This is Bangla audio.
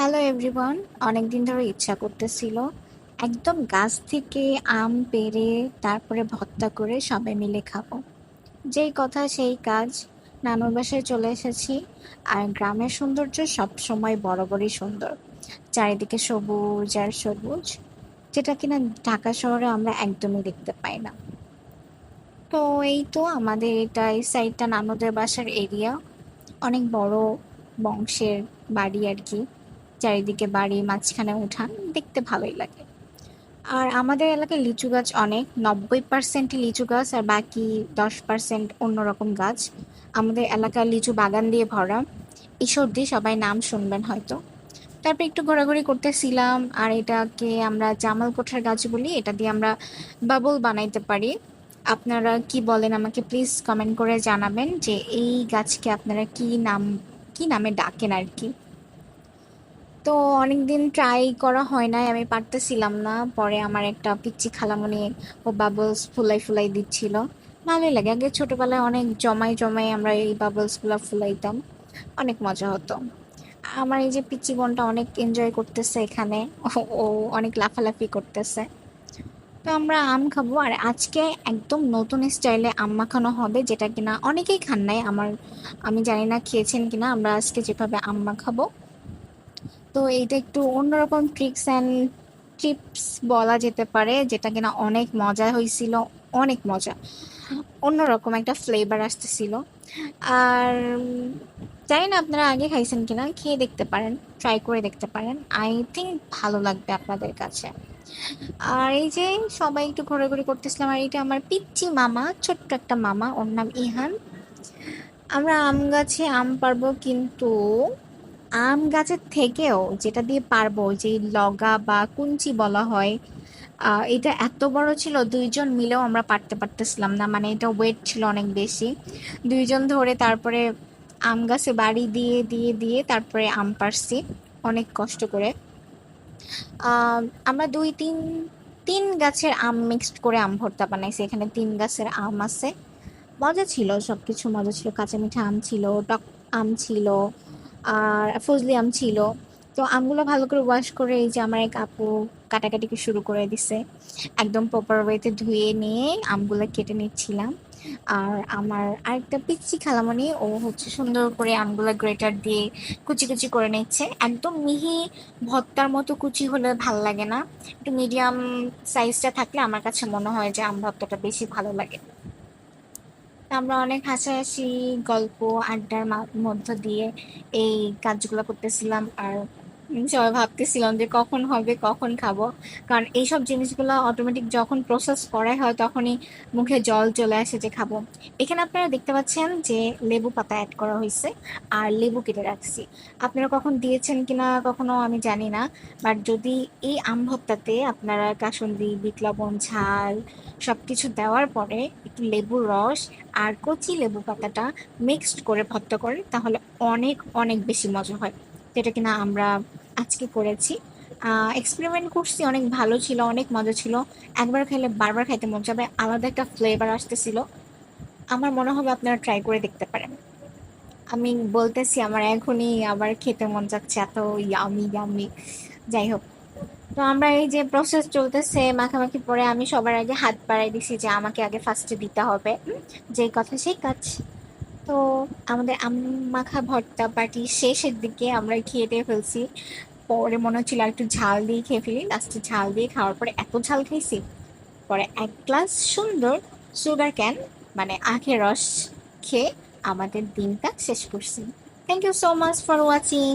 হ্যালো এভরিওয়ান অনেক দিন ধরে ইচ্ছা করতেছিল। একদম গাছ থেকে আম পেড়ে তারপরে ভর্তা করে সবাই মিলে খাব। যেই কথা, সেই কাজ। নানুর বাসায় চলে এসেছি। আর গ্রামের সৌন্দর্য সবসময় বরাবরই সুন্দর। চারিদিকে সবুজ আর সবুজ, যেটা কিনা ঢাকা শহরে আমরা একদমই দেখতে পাই না। তো এই তো আমাদের এটা, এই সাইডটা নানুদের বাসার এরিয়া অনেক বড় বংশের বাড়ি আর কি। চারিদিকে বাড়ি, মাঝখানে উঠান, দেখতে ভালোই লাগে। আর আমাদের এলাকায় লিচু গাছ অনেক, নব্বই পার্সেন্ট লিচু গাছ আর বাকি দশ পার্সেন্ট অন্যরকম গাছ। আমাদের এলাকার লিচু বাগান দিয়ে ভরা। ঈশ্বরদি সবাই নাম শুনবেন হয়তো। তারপর একটু ঘোরাঘুরি করতেছিলাম আর এটাকে আমরা জামাল কোঠার গাছ বলি, এটা দিয়ে আমরা বাবল বানাইতে পারি। আপনারা কি বলেন আমাকে প্লিজ কমেন্ট করে জানাবেন যে এই গাছকে আপনারা কি নাম, কি নামে ডাকেন আর কি। তো অনেকদিন ট্রাই করা হয় নাই, আমি পারতেছিলাম না। পরে আমার একটা পিচ্চি খালামণি ও বাবলস ফুলাই ফুলাই দিচ্ছিল। ভালোই লাগে, আগে ছোটোবেলায় অনেক জমাই জমাই আমরা এই বাবলসগুলো ফুলাইতাম। অনেক মজা হতো। আমার এই যে পিচ্চি বোনটা অনেক এনজয় করতেছে এখানে, ও- অনেক লাফালাফি করতেছে। তো আমরা আম খাব, আর আজকে একদম নতুন স্টাইলে আম মাখানো হবে, যেটা কিনা অনেকেই খান নাই। আমার, আমি জানি না খেয়েছেন কিনা, আমরা আজকে যেভাবে আম মাখাবো। তো এইটা একটু অন্যরকম ট্রিক্স অ্যান্ড টিপস বলা যেতে পারে, যেটা কিনা অনেক মজা হয়েছিল অনেক মজা। অন্যরকম একটা ফ্লেভার আসতেছিল। আর জানি না আপনারা আগে খাইছেন কিনা, খেয়ে দেখতে পারেন ট্রাই করে দেখতে পারেন। আই থিঙ্ক ভালো লাগবে আপনাদের কাছে। আর এই যে সবাই একটু ঘোরাঘুরি করতেছিলাম, আর এটা আমার পিচ্চি মামা, ছোট্ট একটা মামা, ওর নাম ইহান। আমরা আম গাছে আম পারব কিন্তু আম গাছের থেকেও যেটা দিয়ে পারব যে লগা বা কুঞ্চি বলা হয় এটা এত বড় ছিল, দুইজন মিলেও আমরা পারতে পারতেছিলাম না মানে এটা ওয়েট ছিল অনেক বেশি। দুইজন ধরে তারপরে আম গাছে বাড়ি দিয়ে দিয়ে দিয়ে তারপরে আম পারছি, অনেক কষ্ট করে। আমরা দুই, তিন তিন গাছের আম মিক্সড করে আম ভর্তা বানাইছি, এখানে তিন গাছের আম আছে। মজা ছিল সব কিছু মজা ছিল কাঁচা মিঠা আম ছিল, টক আম ছিল আর ফজলি আম ছিল। তো আমগুলো ভালো করে ওয়াশ করে এই যে আমার এক আপু কাটাকাটিকে শুরু করে দিছে। একদম প্রপার ওয়েতে ধুয়ে নিয়ে আমগুলো কেটে নিচ্ছিলাম। আর আমার আরেকটা পিচ্চি খালামণি, ও হচ্ছে সুন্দর করে আমগুলো গ্রেটার দিয়ে কুচি কুচি করে নিচ্ছে। একদম মিহি ভর্তার মতো কুচি হলে ভালো লাগে না। একটু মিডিয়াম সাইজটা থাকলে আমার কাছে মনে হয় যে আম ভর্তাটা বেশি ভালো লাগে। আমরা অনেক হাসাহাসি গল্প আড্ডার মধ্য দিয়ে এই কাজগুলো করতেছিলাম আর সবাই ভাবতেছিলাম যে কখন হবে, কখন খাব। কারণ এইসব জিনিসগুলো অটোমেটিক যখন প্রসেস করাই হয়, তখনই মুখে জল চলে আসে যে খাব। এখানে আপনারা দেখতে পাচ্ছেন যে লেবু পাতা অ্যাড করা হয়েছে আর লেবু কেটে রাখছি। আপনারা কখন দিয়েছেন কিনা কখনো আমি জানি না বাট যদি এই আম ভর্তাতে আপনারা কাসুন্দি, বিট লবণ, ঝাল সব কিছু দেওয়ার পরে একটু লেবুর রস আর কচি লেবু পাতাটা মিক্সড করে ভর্তা করে তাহলে অনেক অনেক বেশি মজা হয়। যেটা কিনা আমরা আজকে করেছি। এক্সপেরিমেন্ট করছি অনেক ভালো ছিল অনেক মজা ছিল। একবার খেলে বারবার খাইতে মন যাবে আলাদা একটা ফ্লেভার আসতেছিল। আমার মনে হবে আপনারা ট্রাই করে দেখতে পারেন। আমি বলতেছি আমার এখনই আবার খেতে মন যাচ্ছে এত ইয়ামি ইয়ামি যাই হোক। তো আমরা এই যে প্রসেস চলতেছে মাখামাখি পরে আমি সবার আগে হাত বাড়াই দিছি যে আমাকে আগে ফার্স্টে দিতে হবে। উম, যে কথা সেই কাজ। তো আমাদের আম মাখা ভর্তা পার্টি শেষের দিকে আমরা খেয়ে দিয়ে ফেলছি। পরে মনে হচ্ছিল একটু ঝাল দিয়ে খেয়ে ফেলি। লাস্টে ঝাল দিয়ে খাওয়ার পরে এত ঝাল খাইছি। পরে এক গ্লাস সুন্দর সুগার ক্যান মানে আখের রস খেয়ে আমাদের দিনটা শেষ করছি। Thank you so much for watching